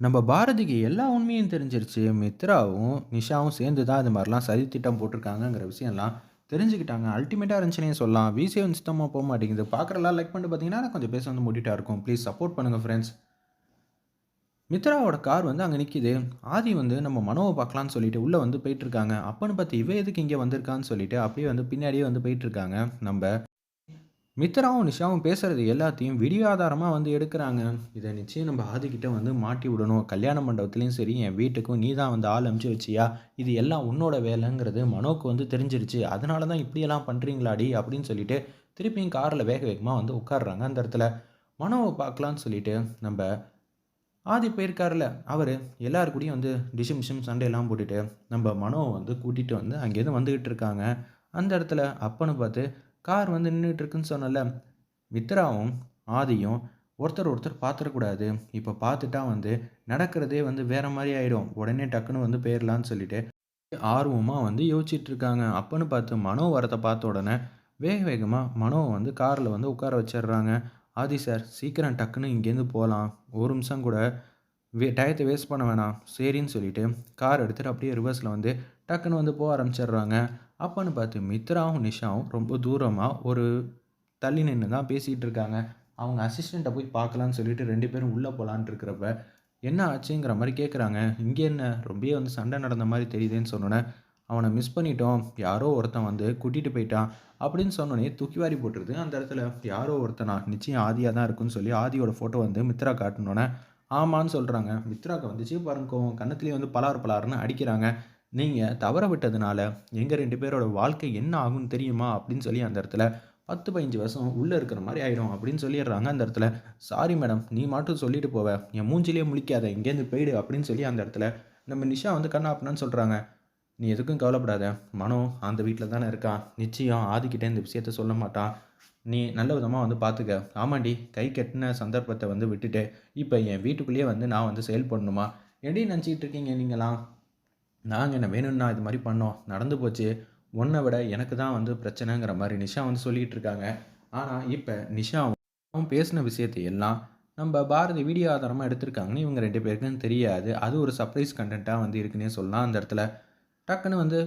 நம்ம பாரதிக்கு எல்லா உண்மையும் தெரிஞ்சிருச்சு. மித்ராவும், நிஷாவும் சேர்ந்து தான் இது மாதிரிலாம் சதி திட்டம் போட்டிருக்காங்கங்கிற விஷயம்லாம் தெரிஞ்சுக்கிட்டாங்க. அல்டிமேட்டாக இருந்துச்சுனே சொல்லலாம். விசியே வந்து சுத்தமா போக மாட்டேங்குது. பார்க்குறலாம் லைக் பண்ணிட்டு பார்த்தீங்கன்னா, கொஞ்சம் பேச வந்து மூடிட்டா இருக்கும். ப்ளீஸ் சப்போர்ட் பண்ணுங்கள் ஃப்ரெண்ட்ஸ். மித்ராவோட கார் வந்து அங்கே நிற்கிது ஆதி வந்து நம்ம மனோவை பார்க்கலான்னு சொல்லிட்டு உள்ளே வந்து போயிட்டுருக்காங்க. அப்போன்னு பார்த்து இவ எதுக்கு இங்கே வந்திருக்கான்னு சொல்லிட்டு அப்படியே வந்து பின்னாடியே வந்து போயிட்டுருக்காங்க. நம்ம மித்ராவும், நிஷாவும் பேசுகிறது எல்லாத்தையும் வீடியோ ஆதாரமாக வந்து எடுக்கிறாங்க இதை நிச்சயம் நம்ம ஆதிக்கிட்ட வந்து மாட்டி விடணும். கல்யாண மண்டபத்துலேயும் சரி, என் வீட்டுக்கும் நீ தான் வந்து ஆள் அமுச்சு வச்சியா? இது எல்லாம் உன்னோட வேலைங்கிறது மனோவுக்கு வந்து தெரிஞ்சிருச்சு. அதனால தான் இப்படியெல்லாம் பண்ணுறீங்களாடி அப்படின்னு சொல்லிட்டு திருப்பியும் காரில் வேக வேகமாக வந்து உட்காருறாங்க அந்த இடத்துல. மனோவை பார்க்கலான்னு சொல்லிட்டு நம்ப ஆதி போயிருக்காருல்ல, அவர் எல்லார் கூடயும் வந்து டிஷும் டிஷும் சண்டையெல்லாம் போட்டுட்டு, நம்ப மனோவை வந்து கூட்டிகிட்டு வந்து அங்கேருந்து வந்துக்கிட்டு இருக்காங்க. அந்த இடத்துல அப்பன்னு பார்த்து கார் வந்து நின்றுட்டுருக்குன்னு இருக்குன்னு சொன்னேன்ல, மித்ராவும், ஆதியும் ஒருத்தர் ஒருத்தர் பார்த்துடக்கூடாது இப்போ பார்த்துட்டா வந்து நடக்கிறதே வந்து வேற மாதிரி ஆயிடும். உடனே டக்குன்னு வந்து போயிடலான்னு சொல்லிட்டு ஆர்வமாக வந்து யோசிச்சுட்டு இருக்காங்க. அப்பன்னு பார்த்து மனோ வரத்தை பார்த்த உடனே வேக வேகமாக மனோவை வந்து காரில் வந்து உட்கார வச்சிடுறாங்க ஆதி சார் சீக்கிரம் டக்குன்னு இங்கேருந்து போகலாம் ஒரு நிமிஷம் கூட வே டயத்தை வேஸ்ட் பண்ண வேணாம். சரின்னு சொல்லிட்டு கார் எடுத்துகிட்டு அப்படியே ரிவர்ஸில் வந்து டக்குன்னு வந்து போக ஆரம்பிச்சிடுறாங்க. அப்போன்னு பார்த்து மித்ராவும், நிஷாவும் ரொம்ப தூரமாக ஒரு தள்ளி நின்று தான் பேசிகிட்டு இருக்காங்க. அவங்க அசிஸ்டண்ட்டை போய் பார்க்கலான்னு சொல்லிட்டு ரெண்டு பேரும் உள்ளே போலான்ட்டு இருக்கிறப்ப, என்ன ஆச்சுங்கிற மாதிரி கேட்குறாங்க. இங்கே என்ன ரொம்பவே வந்து சண்டை நடந்த மாதிரி தெரியுதுன்னு சொன்னோன்னே அவனை மிஸ் பண்ணிட்டோம். யாரோ ஒருத்தன் வந்து கூட்டிகிட்டு போயிட்டான். அப்படின்னு சொன்னோனே தூக்கி வாரி போட்டுருது. அந்த இடத்துல யாரோ ஒருத்தனா? நிச்சயம் ஆதியாக தான் இருக்குன்னு சொல்லி ஆதியோட ஃபோட்டோ வந்து மித்ரா காட்டினோன்னே ஆமான்னு சொல்கிறாங்க மித்ராக்கு வந்துச்சு பாருங்க கோவம். வந்து பலார் பலார்னு அடிக்கிறாங்க. நீங்கள் தவற விட்டதுனால எங்கள் ரெண்டு பேரோட வாழ்க்கை என்ன ஆகும்னு தெரியுமா? அப்படின்னு சொல்லி அந்த இடத்துல 10, 15 வருஷம் உள்ளே இருக்கிற மாதிரி ஆயிடும் அப்படின்னு சொல்லிடுறாங்க அந்த இடத்துல. Sorry madam. நீ மாட்டும் சொல்லிட்டு போவ. என் மூஞ்சிலேயே முழிக்காத. இங்கேருந்து போயிடு அப்படின்னு சொல்லி அந்த இடத்துல நம்ம நிஷா வந்து கண்ணா அப்படின்னு சொல்கிறாங்க நீ எதுக்கும் கவலைப்படாத. மனோ அந்த வீட்டில் தானே இருக்கான். நிச்சயம் ஆதிக்கிட்டே இந்த விஷயத்த சொல்ல மாட்டான். நீ நல்ல விதமாக வந்து பார்த்துக்க. ஆமாண்டி கை கட்டின சந்தர்ப்பத்தை வந்து விட்டுட்டு, இப்போ என் வீட்டுக்குள்ளேயே வந்து நான் வந்து செயல்படணுமா? எப்படி நினச்சிக்கிட்டு இருக்கீங்க நீங்களாம் நாங்கள் என்ன வேணும்னா இது மாதிரி பண்ணோம். நடந்து போச்சு. உன்னை விட எனக்கு தான் வந்து பிரச்சனைங்கிற மாதிரி நிஷா வந்து சொல்லிகிட்டு இருக்காங்க. ஆனால் இப்போ நிஷா நிஷாவும் பேசின விஷயத்த எல்லாம் நம்ம பாரதி வீடியோ ஆதாரமாக எடுத்திருக்காங்கன்னு இவங்க ரெண்டு பேருக்குன்னு தெரியாது. அது ஒரு சர்ப்ரைஸ் கண்டென்ட்டாக வந்து இருக்குன்னே சொல்லலாம் அந்த இடத்துல. டக்குன்னு வந்து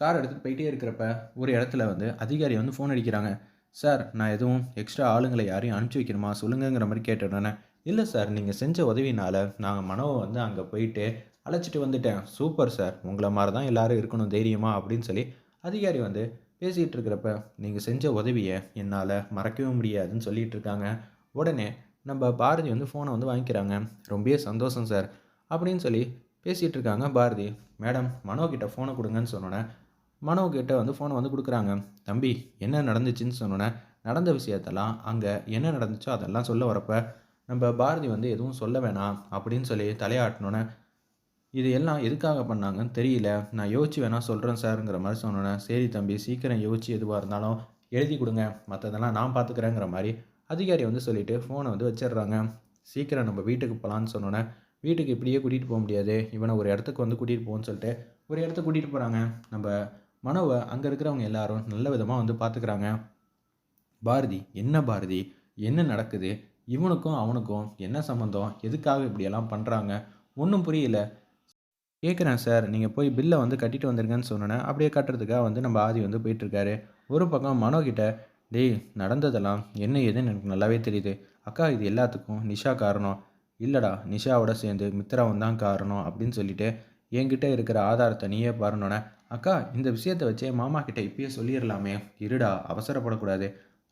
கார் எடுத்துகிட்டு போயிட்டே இருக்கிறப்ப, ஒரு இடத்துல வந்து அதிகாரி வந்து ஃபோன் அடிக்கிறாங்க. சார் நான் எதுவும் எக்ஸ்ட்ரா ஆளுங்கள யாரையும் அனுப்பிச்சு வைக்கணுமா? சொல்லுங்கங்கிற மாதிரி கேட்ட உடனே, இல்லை சார் நீங்கள் செஞ்ச உதவியினால நாங்கள் மனோவை வந்து அங்கே போயிட்டு அழைச்சிட்டு வந்துட்டேன். Super sir. உங்களை மாதிரி தான் எல்லாரும் இருக்கணும் தைரியமாக அப்படின்னு சொல்லி அதிகாரி வந்து பேசிகிட்டு இருக்கிறப்ப, நீங்கள் செஞ்ச உதவியை என்னால் மறக்கவே முடியாதுன்னு சொல்லிட்டு இருக்காங்க. உடனே நம்ம பாரதி வந்து ஃபோனை வந்து வாங்கிக்கிறாங்க. ரொம்பவே சந்தோஷம் சார். அப்படின்னு சொல்லி பேசிகிட்டு இருக்காங்க பாரதி. மேடம் மனோ ஃபோனை கொடுங்கன்னு சொன்னோன்னே சொன்னோனே, வந்து ஃபோனை வந்து கொடுக்குறாங்க தம்பி என்ன நடந்துச்சுன்னு சொன்னோன்னே நடந்த விஷயத்தெல்லாம் அங்கே என்ன நடந்துச்சோ அதெல்லாம் சொல்ல வரப்போ நம்ம பாரதி வந்து எதுவும் சொல்ல வேணாம் அப்படின்னு சொல்லி தலையாட்டினோன்னே இது எல்லாம் எதுக்காக பண்ணாங்கன்னு தெரியல. நான் யோசிச்சு வேணால் சொல்கிறேன் சார்ங்கிற மாதிரி சொன்னோன்னே சரி தம்பி சீக்கிரம் யோசிச்சு எதுவாக இருந்தாலும் எழுதி கொடுங்க மற்றதெல்லாம் நான் பார்த்துக்கிறேங்கிற மாதிரி அதிகாரி வந்து சொல்லிட்டு ஃபோனை வந்து வச்சிடுறாங்க. சீக்கிரம் நம்ம வீட்டுக்கு போகலான்னு சொன்னோன்னே வீட்டுக்கு இப்படியே கூட்டிகிட்டு போக முடியாது. இவனை ஒரு இடத்துக்கு வந்து கூட்டிகிட்டு போகணுன்னு சொல்லிட்டு, ஒரு இடத்துக்கு கூட்டிகிட்டு போகிறாங்க நம்ம மனவை அங்கே இருக்கிறவங்க எல்லாரும் நல்ல விதமாக வந்து பார்த்துக்கிறாங்க. பாரதி என்ன பாரதி? என்ன நடக்குது? இவனுக்கும் அவனுக்கும் என்ன சம்மந்தம்? எதுக்காக இப்படியெல்லாம் பண்ணுறாங்க ஒன்றும் புரியல. கேட்குறேன் சார். நீங்கள் போய் பில்லை வந்து கட்டிட்டு வந்துருங்கன்னு சொன்னோனே, அப்படியே கட்டுறதுக்காக வந்து நம்ம ஆதி வந்து போயிட்டுருக்காரு. ஒரு பக்கம் மனோகிட்ட டேய் நடந்ததெல்லாம் என்ன ஏதுன்னு எனக்கு நல்லாவே தெரியுது. அக்கா இது எல்லாத்துக்கும் நிஷா காரணம். இல்லைடா நிஷாவோட சேர்ந்து மித்ராவும் தான் காரணம் அப்படின்னு சொல்லிட்டு, என்கிட்ட இருக்கிற ஆதாரத்தை நீயே பாருனோன்னே அக்கா இந்த விஷயத்தை வச்சே மாமா கிட்ட இப்பயே சொல்லிடலாமே இருடா அவசரப்படக்கூடாது.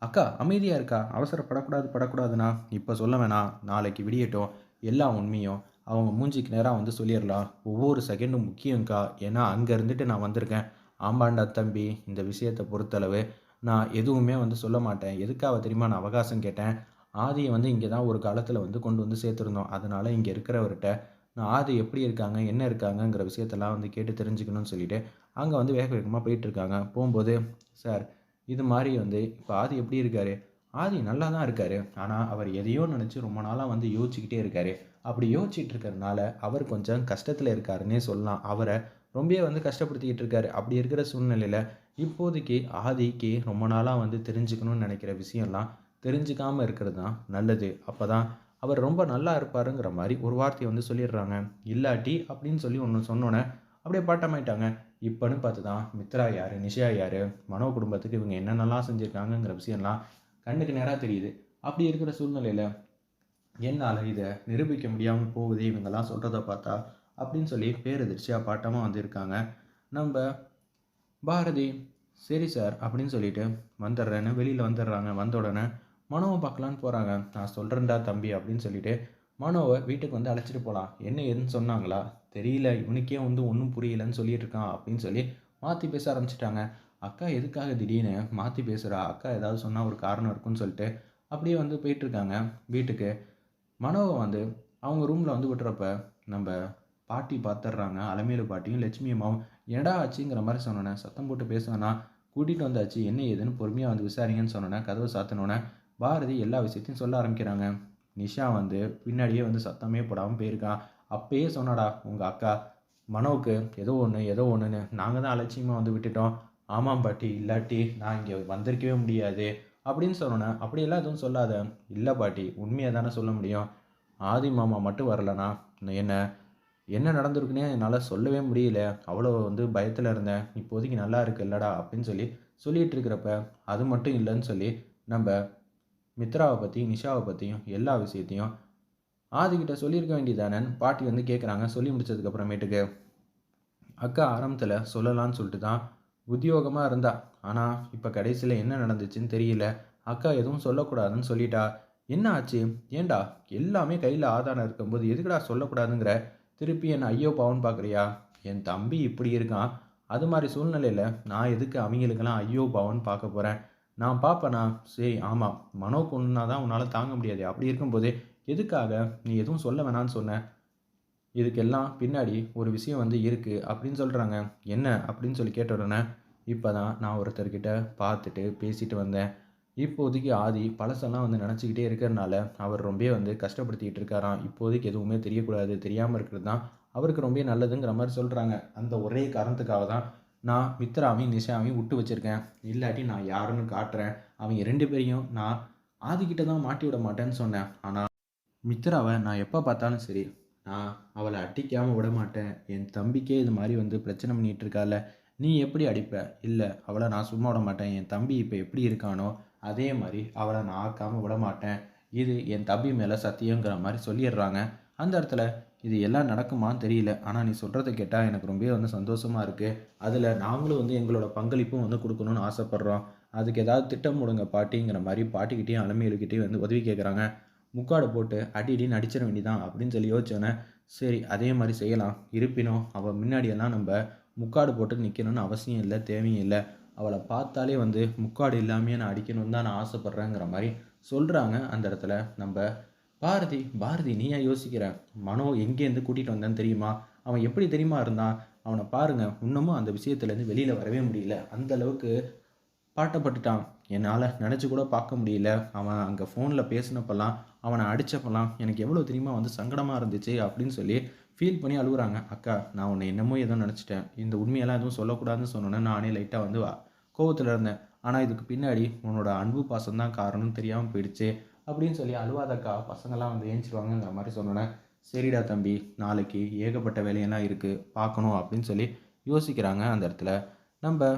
அக்கா அமைதியாக இருக்கா. அவசரப்படக்கூடாது படக்கூடாதுண்ணா இப்போ சொல்ல வேணாம். நாளைக்கு விடியட்டும். எல்லா உண்மையும் அவங்க மூஞ்சிக்கு நேராக வந்து சொல்லிடலாம் ஒவ்வொரு செகண்டும் முக்கியம்க்கா. ஏன்னா அங்கே இருந்துட்டு நான் வந்திருக்கேன். ஆம்பாண்டா தம்பி. இந்த விஷயத்தை பொறுத்தளவு நான் எதுவுமே வந்து சொல்ல மாட்டேன். எதுக்காக தெரியுமா நான் அவகாசம் கேட்டேன்? ஆதியை வந்து இங்கே தான் ஒரு காலத்தில் வந்து கொண்டு வந்து சேர்த்துருந்தோம். அதனால் இங்கே இருக்கிறவர்கிட்ட நான் ஆதி எப்படி இருக்காங்க? என்ன இருக்காங்கங்கிற விஷயத்தெல்லாம் வந்து கேட்டு தெரிஞ்சுக்கணும்னு சொல்லிட்டு, அங்கே வந்து வேக வேகமாக போயிட்டுருக்காங்க. போகும்போது சார் இது மாதிரி வந்து இப்போ ஆதி எப்படி இருக்காரு? ஆதி நல்லா தான் இருக்காரு. ஆனால் அவர் எதையோ நினச்சி ரொம்ப நாளாக வந்து யோசிச்சுக்கிட்டே இருக்காரு. அப்படி யோசிச்சுட்டு இருக்கிறதுனால அவர் கொஞ்சம் கஷ்டத்தில் இருக்காருன்னே சொல்லலாம். அவரை ரொம்பவே வந்து கஷ்டப்படுத்திக்கிட்டு இருக்காரு. அப்படி இருக்கிற சூழ்நிலையில் இப்போதைக்கு ஆதிக்கு ரொம்ப நாளாக வந்து தெரிஞ்சுக்கணும்னு நினைக்கிற விஷயம்லாம் தெரிஞ்சுக்காமல் இருக்கிறது தான் நல்லது. அப்போ தான் அவர் ரொம்ப நல்லா இருப்பாருங்கிற மாதிரி ஒரு வார்த்தையை வந்து சொல்லிடுறாங்க இல்லாட்டி அப்படின்னு சொல்லி ஒன்று சொன்னோன்னே அப்படியே பாட்டமாயிட்டாங்க. இப்போன்னு பார்த்து தான் மித்ரா யார் நிஷா யார் மனோ குடும்பத்துக்கு இவங்க என்னென்னலாம் செஞ்சுருக்காங்கங்கிற விஷயம்லாம் கண்ணுக்கு நேராக தெரியுது. அப்படி இருக்கிற சூழ்நிலையில் என்னால் இதை நிரூபிக்க முடியாமல் போகுது இவங்கெல்லாம் சொல்கிறத பார்த்தா அப்படின்னு சொல்லி பேரதிர்ச்சியாக பாட்டமாக வந்திருக்காங்க. நம்ம பாரதி சரி சார் அப்படின்னு சொல்லிட்டு வந்துடுறேன்னு வெளியில் வந்துடுறாங்க. வந்த உடனே மனோவை பார்க்கலான்னு போகிறாங்க நான் சொல்கிறேன்டா தம்பி அப்படின்னு சொல்லிட்டு மனோவை வீட்டுக்கு வந்து அழைச்சிட்டு போகலாம் என்ன ஏதுன்னு சொன்னாங்களா? தெரியல இவனுக்கே வந்து ஒன்றும் புரியலன்னு சொல்லிட்டு இருக்கான் அப்படின்னு சொல்லி மாற்றி பேச ஆரம்பிச்சிட்டாங்க. அக்கா எதுக்காக திடீர்னு மாற்றி பேசுகிறா அக்கா ஏதாவது சொன்னால் ஒரு காரணம் இருக்குன்னு சொல்லிட்டு அப்படியே வந்து போயிட்டுருக்காங்க வீட்டுக்கு. மனோவை வந்து அவங்க ரூமில் வந்து விட்டுறப்ப நம்ம பாட்டி பார்த்துட்றாங்க அலமேலு பாட்டியும் லட்சுமி அம்மாவும். என்னடா ஆச்சுங்கிற மாதிரி சொன்னோன்னே சத்தம் போட்டு பேசுவேன்னா கூட்டிகிட்டு வந்தாச்சு என்ன ஏதுன்னு பொறுமையாக வந்து விசாரிங்கன்னு சொன்னோன்னே கதவை சாத்தினோன்னே பாரதி எல்லா விஷயத்தையும் சொல்ல ஆரம்பிக்கிறாங்க. நிஷா வந்து பின்னாடியே வந்து சத்தமே போடாமல் போயிருக்கான் அப்பயே சொன்னடா உங்கள் அக்கா மனோவுக்கு ஏதோ ஒன்று ஏதோ ஒன்றுன்னு நாங்கள் தான் அலட்சியமாக வந்து விட்டுட்டோம். ஆமாம் பாட்டி இல்லாட்டி நான் இங்கே வந்திருக்கவே முடியாது. அப்படின்னு சொன்னோன்னே அப்படியெல்லாம் எதுவும் சொல்லாத. இல்லை பாட்டி உண்மையை தானே சொல்ல முடியும். ஆதி மாமா மட்டும் வரலனா? என்ன என்ன நடந்திருக்குன்னே என்னால் சொல்லவே முடியல. அவ்வளோ வந்து பயத்தில் இருந்தேன். இப்போதைக்கு நல்லா இருக்கு இல்லடா அப்படின்னு சொல்லி சொல்லிகிட்டு இருக்கிறப்ப அது மட்டும் இல்லைன்னு சொல்லி நம்ம மித்ராவை பற்றி நிஷாவை பற்றியும் எல்லா விஷயத்தையும் ஆதிக்கிட்ட சொல்லியிருக்க வேண்டியதானேன்னு பாட்டி வந்து கேட்குறாங்க சொல்லி முடிச்சதுக்கப்புறமேட்டுக்கு அக்கா ஆரம்பத்தில் சொல்லலான்னு சொல்லிட்டு தான் உத்தியோகமாக இருந்தா. ஆனால் இப்போ கடைசியில் என்ன நடந்துச்சுன்னு தெரியல. அக்கா எதுவும் சொல்லக்கூடாதுன்னு சொல்லிட்டா. என்ன ஆச்சு? ஏண்டா? எல்லாமே கையில் ஆதாரம் இருக்கும்போது எதுக்குடா சொல்லக்கூடாதுங்கிற? திருப்பி என்னை ஐயோ பாவன்னு பார்க்குறியா என் தம்பி இப்படி இருக்கான். அது மாதிரி சூழ்நிலையில் நான் எதுக்கு அவங்களுக்கெல்லாம் ஐயோ பாவன்னு பார்க்க போகிறேன் நான் பார்ப்பேனா சரி ஆமாம் மனோ பொண்ணுனா தான் உன்னால் தாங்க முடியாது. அப்படி இருக்கும்போது எதுக்காக நீ எதுவும் சொல்ல வேணான்னு சொன்ன? இதுக்கெல்லாம் பின்னாடி ஒரு விஷயம் வந்து இருக்குது அப்படின்னு சொல்கிறாங்க என்ன அப்படின்னு சொல்லி கேட்ட உடனே இப்போ தான் நான் ஒருத்தர்கிட்ட பார்த்துட்டு பேசிட்டு வந்தேன். இப்போதைக்கு ஆதி பழசெல்லாம் வந்து நினச்சிக்கிட்டே இருக்கிறனால அவர் ரொம்ப வந்து கஷ்டப்படுத்திக்கிட்டு இருக்காராம். இப்போதைக்கு எதுவுமே தெரியக்கூடாது தெரியாமல் இருக்கிறது தான் அவருக்கு ரொம்ப நல்லதுங்கிற மாதிரி சொல்கிறாங்க அந்த ஒரே காரணத்துக்காக தான் நான் மித்ராவையும் நிஷாவையும் விட்டு வச்சுருக்கேன். இல்லாட்டி நான் யாருன்னு காட்டுறேன். அவங்க ரெண்டு பேரையும் நான் ஆதிக்கிட்ட தான் மாட்டி விட மாட்டேன்னு சொன்னேன். ஆனால் மித்ராவை நான் எப்போ பார்த்தாலும் சரி நான் அவளை அடிக்காமல் விட மாட்டேன். என் தம்பிக்கே இது மாதிரி வந்து பிரச்சனை பண்ணிகிட்டு இருக்கால. நீ எப்படி அடிப்ப? இல்லை அவளை நான் சும்மா விட மாட்டேன். என் தம்பி இப்போ எப்படி இருக்கானோ அதே மாதிரி அவளை நான் ஆக்காமல் விட மாட்டேன். இது என் தம்பி மேலே சத்தியங்கிற மாதிரி சொல்லிடுறாங்க. அந்த இடத்துல இது எல்லாம் நடக்குமான்னு தெரியல. ஆனால் நீ சொல்கிறத கேட்டால் எனக்கு ரொம்ப வந்து சந்தோஷமாக இருக்குது அதில் நாங்களும் வந்து எங்களோட பங்களிப்பும் வந்து கொடுக்கணும்னு ஆசைப்பட்றோம். அதுக்கு ஏதாவது திட்டம் முடுங்க பாட்டிங்கிற மாதிரி பாட்டிக்கிட்டேயும் அலமையிலுக்கிட்டேயும் வந்து உதவி கேட்குறாங்க முக்காடு போட்டு அடி அடின்னு அடிச்சிட வேண்டியதான் அப்படின்னு சொல்லி யோசிச்சோன்னே சரி அதே மாதிரி செய்யலாம். இருப்பினும் அவள் முன்னாடியெல்லாம் நம்ம முக்காடு போட்டு நிற்கணும்னு அவசியம் இல்லை தேவையும் இல்லை. அவளை பார்த்தாலே வந்து முக்காடு இல்லாமையே நான் அடிக்கணும்னு தான் நான் ஆசைப்பட்றேங்கிற மாதிரி சொல்கிறாங்க அந்த இடத்துல நம்ம பாரதி. பாரதி நீ ஏன் யோசிக்கிற? மனோ எங்கேருந்து கூட்டிகிட்டு வந்தேன்னு தெரியுமா? அவன் எப்படி தெரியுமா இருந்தான்? அவனை பாருங்கள் இன்னமும் அந்த விஷயத்துலேருந்து வெளியில் வரவே முடியல. அந்த அளவுக்கு பாட்டப்பட்டுட்டான் என்னால் நினச்சி கூட பார்க்க முடியல. அவன் அங்கே ஃபோனில் பேசினப்பெல்லாம் அவனை அடித்தப்பெல்லாம் எனக்கு எவ்வளோ தெரியுமா வந்து சங்கடமாக இருந்துச்சு அப்படின்னு சொல்லி ஃபீல் பண்ணி அழுகுறாங்க. அக்கா நான் உன்னை என்னமோ ஏதோ நினச்சிட்டேன். இந்த உண்மையெல்லாம் எதுவும் சொல்லக்கூடாதுன்னு சொன்னோன்னே நானே லைட்டாக வந்து கோவத்தில் இருந்தேன். ஆனால் இதுக்கு பின்னாடி உன்னோட அன்பு பாசம் தான் காரணம்னு தெரியாமல் போயிடுச்சு அப்படின்னு சொல்லி அழுவாதக்கா. பசங்கள்லாம் வந்து ஏஞ்சிருவாங்கங்கிற மாதிரி சொன்னோன்னே சரிடா தம்பி நாளைக்கு ஏகப்பட்ட வேலையெல்லாம் இருக்குது பார்க்கணும் அப்படின்னு சொல்லி யோசிக்கிறாங்க அந்த இடத்துல. நம்ம